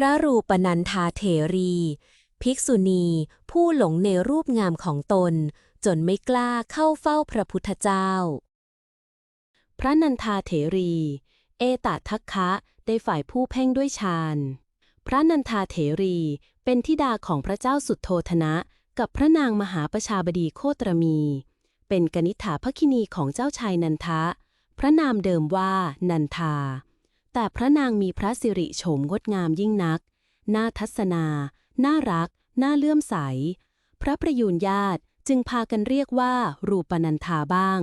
ระรูปนันทาเถรี ภิกษุณี ผู้หลงในรูปงามของตน จนไม่กล้าเข้าเฝ้าพระพุทธเจ้า พระนันทาเถรี เอตทัคคะได้ฝ่ายผู้เพ่งด้วยฌานพระนันทาเถรีเป็นธิดาของพระเจ้าสุดโทธนะ กับพระนางมหาประชาบดีโคตรมี เป็นกนิษฐาภคินีของเจ้าชายนันทะ พระนามเดิมว่านันทา แต่พระนางมีพระสิริโฉมงดงามยิ่งนัก น่าทัศนา น่ารัก น่าเลื่อมใส พระประยูนญาติจึงพากันเรียกว่า รูปนันทาบ้าง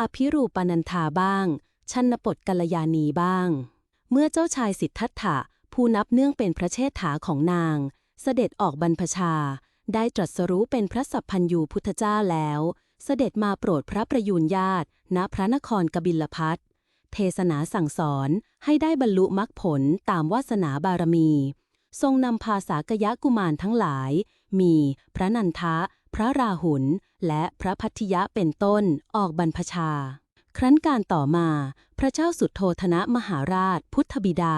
อภิรูปนันทาบ้าง ชันปดกัลยาณีบ้าง เมื่อเจ้าชายสิทธัตถะผู้นับเนื่องเป็นพระเชษฐาของนาง เสด็จออกบรรพชา ได้ตรัสรู้เป็นพระสัพพัญญูพุทธเจ้าแล้ว เสด็จมาโปรดพระประยูนญาติณพระนครกบิลพัท เทศนาสั่งสอนให้ได้บรรลุมรรคผลตามวาสนาบารมี ทรงนำพาสากยะกุมารทั้งหลาย มีพระนันทะ พระราหุลและพระพัทยะเป็นต้นออกบรรพชา ครั้นการต่อมา พระเจ้าสุดโทธนะมหาราช พุทธบิดา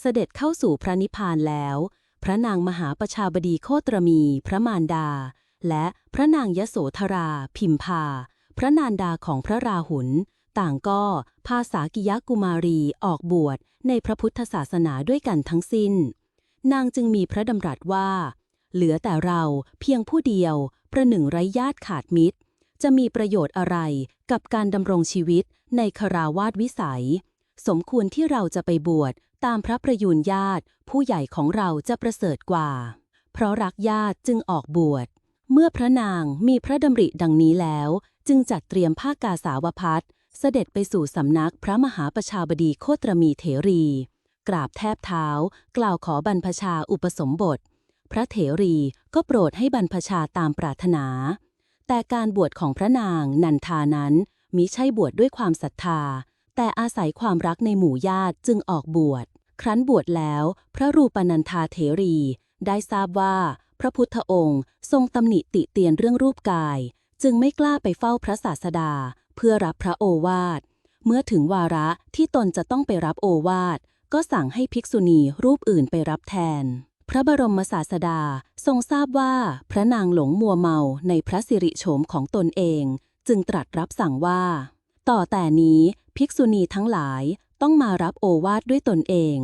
เสด็จเข้าสู่พระนิพพานแล้ว พระนางมหาประชาบดีโคตรมี พระมารดา และพระนางยโสธรา พิมพา พระนานดาของพระราหุล ต่างก็พาสากิยะกุมารีออกบวชในพระพุทธศาสนาด้วยกันทั้งสิ้น นางจึงมีพระดำรัสว่า เหลือแต่เราเพียงผู้เดียว ประหนึ่งไร้ญาติขาดมิตร จะมีประโยชน์อะไรกับการดำรงชีวิตในคราวาสวิสัย สมควรที่เราจะไปบวชตามพระประยูนญาติ ผู้ใหญ่ของเราจะประเสริฐกว่า เพราะรักญาติจึงออกบวชเมื่อพระนางมีพระดำริดังนี้แล้ว จึงจัดเตรียมผ้ากาสาวพัด เสด็จไปสู่สำนักพระมหาประชาบดีโคตรมีเถรี กราบแทบเท้า กล่าวขอบรรพชาอุปสมบท พระเถรีก็โปรดให้บรรพชาตามปรารถนา แต่การบวชของพระนางนันทานั้นมิใช่บวชด้วยความศรัทธา แต่อาศัยความรักในหมู่ญาติจึงออกบวช ครั้นบวชแล้ว พระรูปนันทาเถรี ได้ทราบว่า พระพุทธองค์ ทรงตำหนิติเตียนเรื่องรูปกาย จึงไม่กล้าไปเฝ้าพระศาสดา เพื่อรับพระโอวาท เมื่อถึงวาระที่ตนจะต้องไปรับโอวาท ก็สั่งให้ภิกษุณีรูปอื่นไปรับแทน พระบรมศาสดาทรงทราบว่าพระนางหลงมัวเมาในพระสิริโฉมของตนเอง จึงตรัสรับสั่งว่า ต่อแต่นี้ภิกษุณีทั้งหลายต้องมารับโอวาทด้วยตนเอง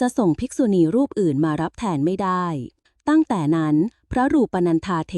จะส่งภิกษุณีรูปอื่นมารับแทนไม่ได้ ตั้งแต่นั้นพระรูปนันทาเถ